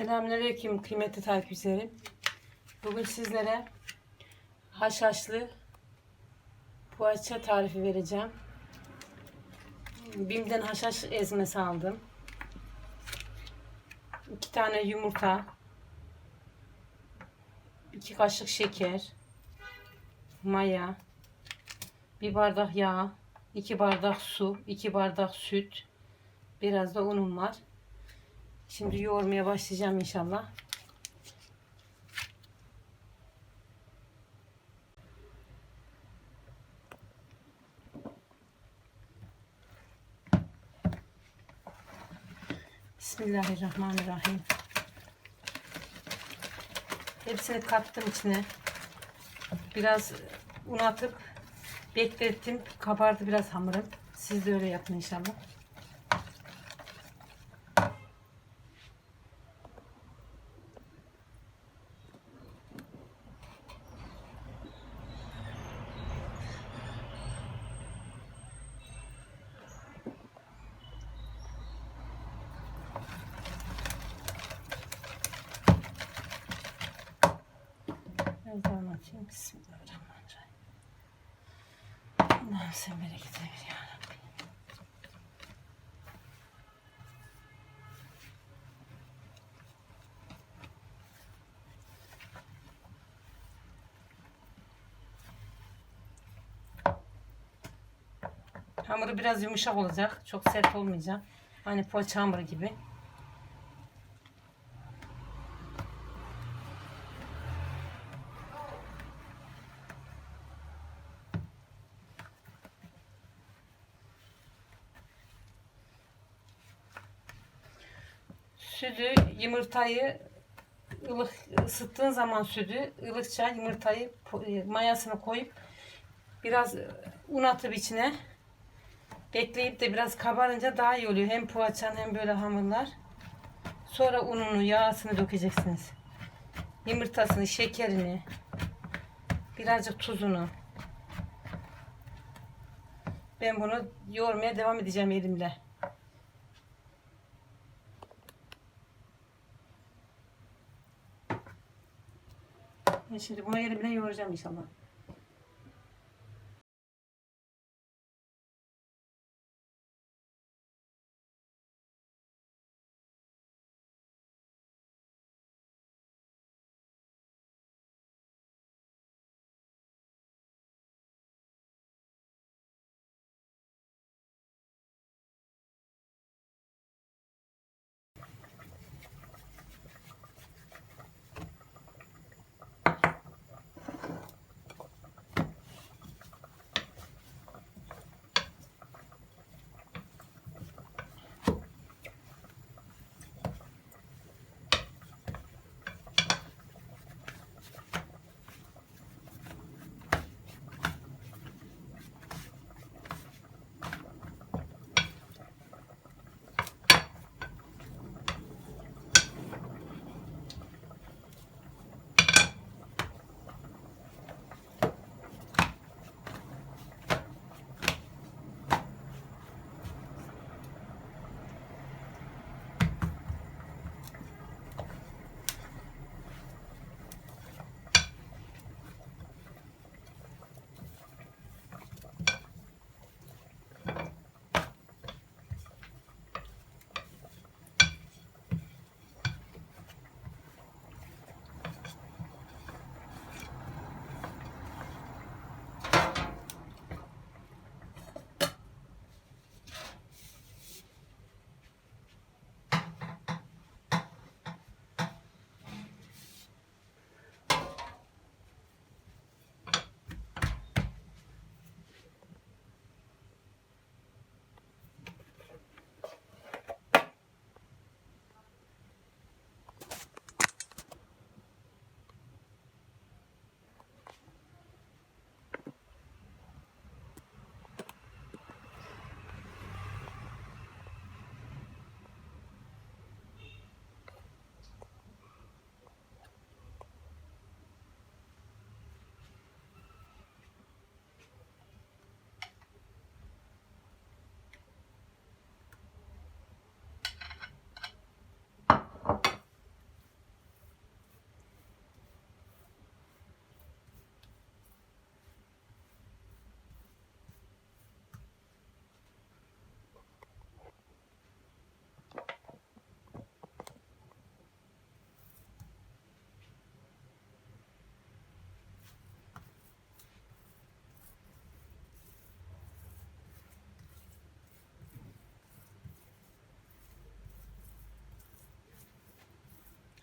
Selamünaleyküm kıymetli takipçilerim. Bugün sizlere haşhaşlı poğaça tarifi vereceğim. Bim'den haşhaş ezmesi aldım. 2 tane yumurta, 2 kaşık şeker, maya, bir bardak yağ, 2 bardak su, 2 bardak süt, biraz da unum var. Şimdi yoğurmaya başlayacağım inşallah. Bismillahirrahmanirrahim. Hepsini kattım içine. Biraz un atıp beklettim. Kabardı biraz hamurum. Siz de öyle yapın inşallah. Açayım. Bismillahirrahmanirrahim. Allah'ım sen bereket ver ya Rabbi. Hamuru biraz yumuşak olacak. Çok sert olmayacak. Hani poğaça hamuru gibi. Sütü, yumurtayı ılık ısıttığın zaman sütü ılıkça yumurtayı e, mayasını koyup biraz un atıp içine bekleyip de biraz kabarınca daha iyi oluyor. Hem poğaçan hem böyle hamurlar. Sonra ununu, yağsını dökeceksiniz. Yumurtasını, şekerini, birazcık tuzunu. Ben bunu yoğurmaya devam edeceğim elimle. Şimdi bunu elimle yoğuracağım inşallah.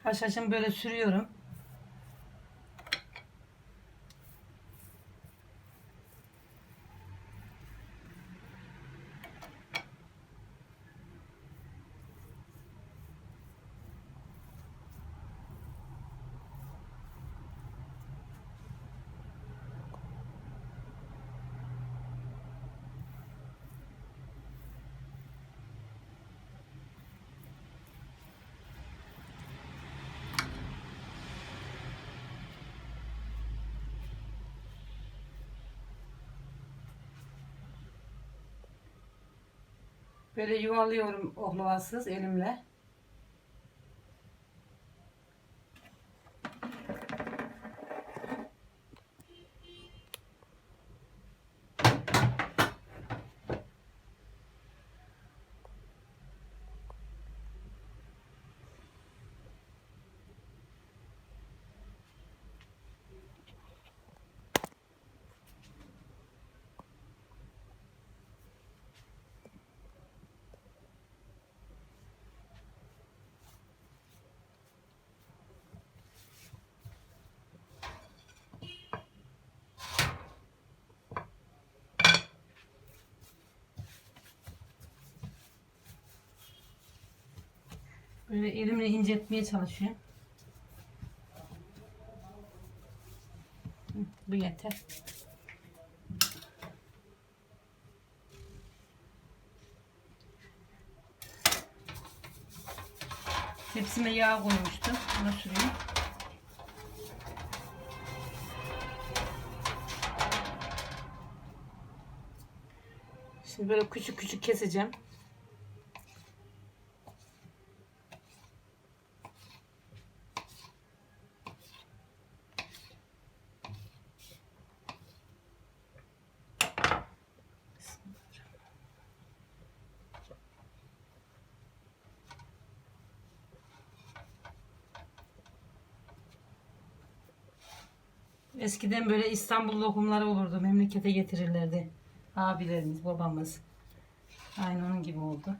Haşhaşımı böyle sürüyorum. Böyle yuvarlıyorum oklavasız elimle. Böyle elimle inceltmeye çalışıyorum. Bu yeter. Tepsime yağ koymuştum. Bunu süreyim. Şimdi böyle küçük küçük keseceğim. Eskiden böyle İstanbul lokumları olurdu. Memlekete getirirlerdi. Abilerimiz, babamız. Aynı onun gibi oldu.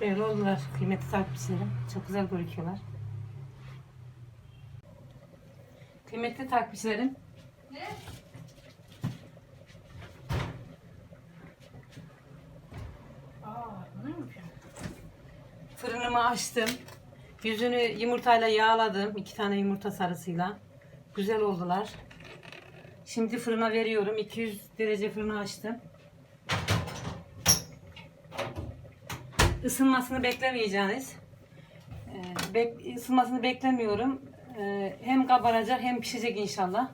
Böyle oldular kıymetli takipçilerim. Çok güzel gözüküyorlar. Kıymetli takipçilerim. Fırınımı açtım. Yüzünü yumurtayla yağladım. iki tane yumurta sarısıyla. Güzel oldular. Şimdi fırına veriyorum. 200 derece fırını açtım. Isınmasını beklemeyeceğiniz. Ee, bek, ısınmasını beklemiyorum. Ee, hem kabaracak hem pişecek inşallah.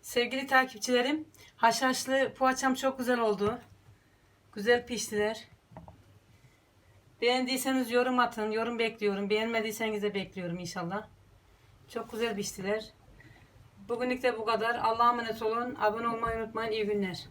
Sevgili takipçilerim, haşhaşlı poğaçam çok güzel oldu. Güzel piştiler. Beğendiyseniz yorum atın. Yorum bekliyorum. Beğenmediyseniz de bekliyorum inşallah. Çok güzel piştiler. Bugünlük de bu kadar. Allah'a emanet olun. Abone olmayı unutmayın. İyi günler.